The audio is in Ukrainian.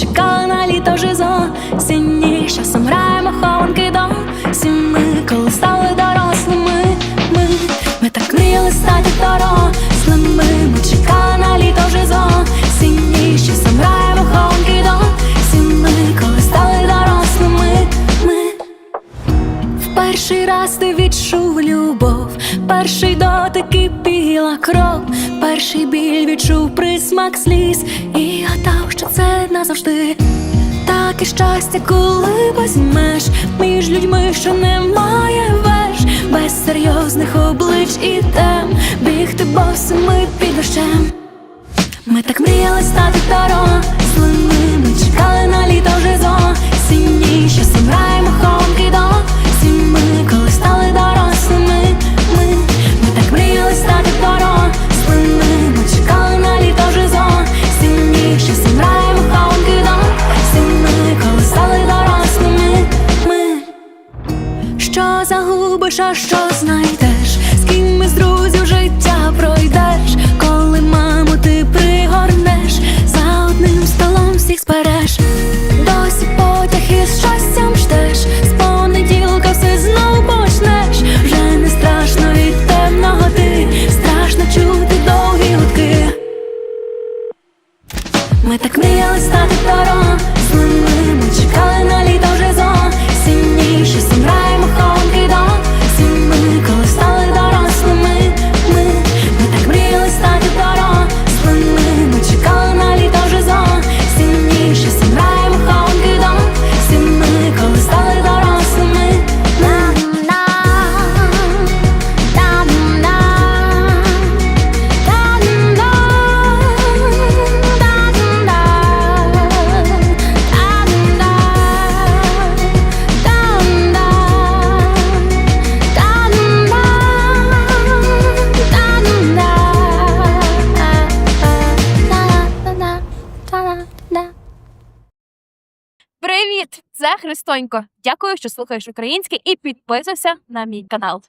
чекали на літо жизо Сінні з часом граємо хованки до. Сіми, коли стали дорослими Ми, ми так мріяли стати дорослими Ми чекали на літо жизо Сінні з часом граємо хованки до. Сіми, коли стали дорослими Ми. В перший раз ти відчув любов, перший дотик і біла кров, перший біль відчув присмак сліз і гадав, що це назавжди. Так і щастя, коли возьмеш між людьми, що немає веж, без серйозних облич і тем, бігти босими під дощем. Ми так мріяли стати дорослими що загубиш, а що знайдеш, з ким із друзів життя пройдеш, коли маму ти пригорнеш, за одним столом всіх збереш, досі потяг із щастям ждеш, з понеділка все знов почнеш, вже не страшно від темного ти, страшно чути довгі гудки. Ми так мріяли стати дорослими Ми чекали на літо вже зовсім Що сім Привіт! Це Христонько. Дякую, що слухаєш українське і підписуйся на мій канал.